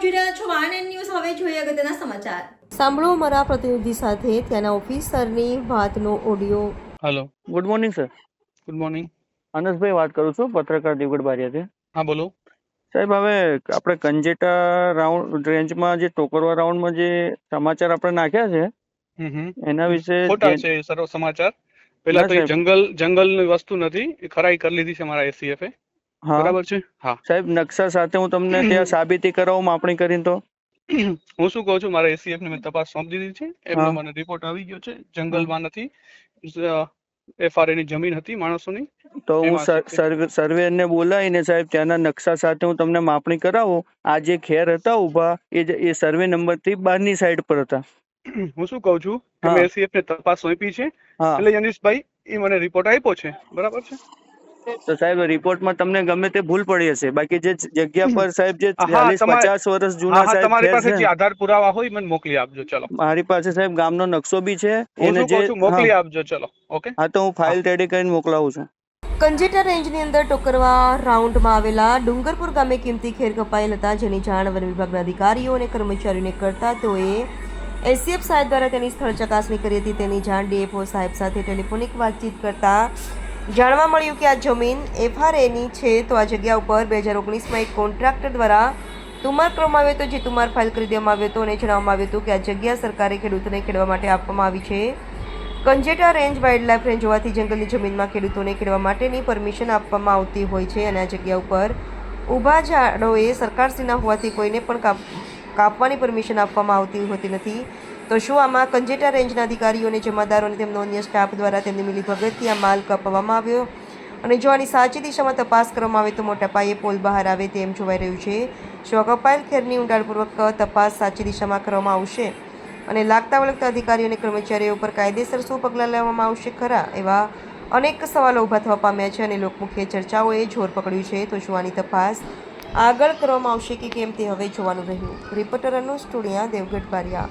PAN and news. હવે જોઈએ અગત્યના સમાચાર. સાંભળો મારા પ્રતિનિધિ સાથે ત્યાંના ઓફિસરની વાતનો audio. Hello good morning sir good morning અનસભાઈ વાત કરું છું. પત્રકાર દેવગઢ બારિયાથી હા બોલો. સાહેબ હવે આપણે કંજેટા રાઉન્ડ રેન્જમાં જે ટોકરવા રાઉન્ડમાં જે સમાચાર આપણે નાખ્યા છે. એના વિશે ખોટા છે સર્વ સમાચાર. પેલા તો જંગલ જંગલની વસ્તુ નથી એ ખરાઈ કરી લીધી છે મારા એસીએફ એ. બરાબર છે? હા. સાહેબ નકશા સાથે હું તમને ત્યાં સાબિતી કરાવું માપણી કરીને તો. હું શું કહું છું મારા એસીએફ ને મેં તપાસ સોંપી દીધી છે. એમનો મને રિપોર્ટ આવી ગયો છે. જંગલમાં નથી. એફઆરએ ની જમીન હતી માણસોની. તો હું એમાં શું સર્વે ને બોલાવીને સાહેબ ત્યાંના નકશા સાથે હું તમને માપણી કરાવું. આ જે ખેર હતા ઊભા એ જ- એ સર્વે નંબરથી બહારની સાઈડ પર હતા. હું શું કહું છું કે મેં એસીએફ ને તપાસ સોંપી છે. એટલે યનીશભાઈ એ મને રિપોર્ટ આપ્યો છે. બરાબર છે? તો સાહેબ રિપોર્ટમાં તમને ગમે તે ભૂલ પડી હશે. બાકી જે જગ્યા પર સાહેબ જે ચાલીસ પચાસ વર્ષ જૂના સાહેબ તમારી પાસે જે આધાર પુરાવા હોય મને મોકલી આપજો ચલો. મારી પાસે સાહેબ ગામનો નકશો બી છે. એને જે મોકલી આપજો ચલો ઓકે? હા તો હું ફાઇલ રેડી કરીને મોકલાવું છું. કંજેટા રેન્જની અંદર ટોકરવા રાઉન્ડમાં આવેલા ડુંગરપુર ગામે કિંમતી ખેર કપાયેલ હતા જેની જાણ વન વિભાગના અધિકારીઓ અને કર્મચારીઓને કરતા તેઓએ એસીએફ સાહેબ દ્વારા તેની સ્થળ ચકાસણી કરી હતી. તેની જાણ ડીએફઓ સાહેબ સાથે ટેલિફોનિક વાતચીત કરતા જાણવા મળ્યું કે આ જમીન એફઆરએની છે, તો આ જગ્યા ઉપર બે હજાર ઓગણીસમાં એક કોન્ટ્રાક્ટર દ્વારા તુમાર કરવામાં આવ્યો હતો, જે તુમાર ફાઇલ કરી દેવામાં આવ્યો હતો અને જણાવવામાં આવ્યું હતું કે આ જગ્યા સરકારે ખેડૂતોને ખેડવા માટે આપવામાં આવી છે. કંજેટા રેન્જ વાઇલ્ડલાઇફ રેન્જ હોવાથી જંગલની જમીનમાં ખેડૂતોને ખેડવા માટેની પરમિશન આપવામાં આવતી હોય છે અને આ જગ્યા ઉપર ઊભા ઝાડોએ સરકારશ્રીના હોવાથી કોઈને પણ કાપ, કાપવાની પરમિશન આપવામાં આવતી હોતી નથી. તો શું આમાં કંજેટા રેન્જના અધિકારીઓને જમાદારોને તેમનો અન્ય સ્ટાફ દ્વારા તેમની મિલીભગતથી આ માલ કપવામાં આવ્યો? અને જો આની સાચી દિશામાં તપાસ કરવામાં આવે તો મોટા પાયે પોલ બહાર આવે તેમ જોવાઈ રહ્યું છે. શું આ કપાયેલ ખેરની ઊંડાણપૂર્વક તપાસ સાચી દિશામાં કરવામાં આવશે. અને લાગતા વળગતા અધિકારીઓ અને કર્મચારીઓ ઉપર કાયદેસર શું પગલાં લેવામાં આવશે ખરા એવા અનેક સવાલો ઊભા થવા પામ્યા છે અને લોકમુખ્ય ચર્ચાઓએ જોર પકડ્યું છે. તો શું આની તપાસ આગળ કરવામાં આવશે કે કેમ તે હવે જોવાનું રહ્યું? રિપોર્ટર અનુ સ્ટુડિયા દેવગઢ બારિયા.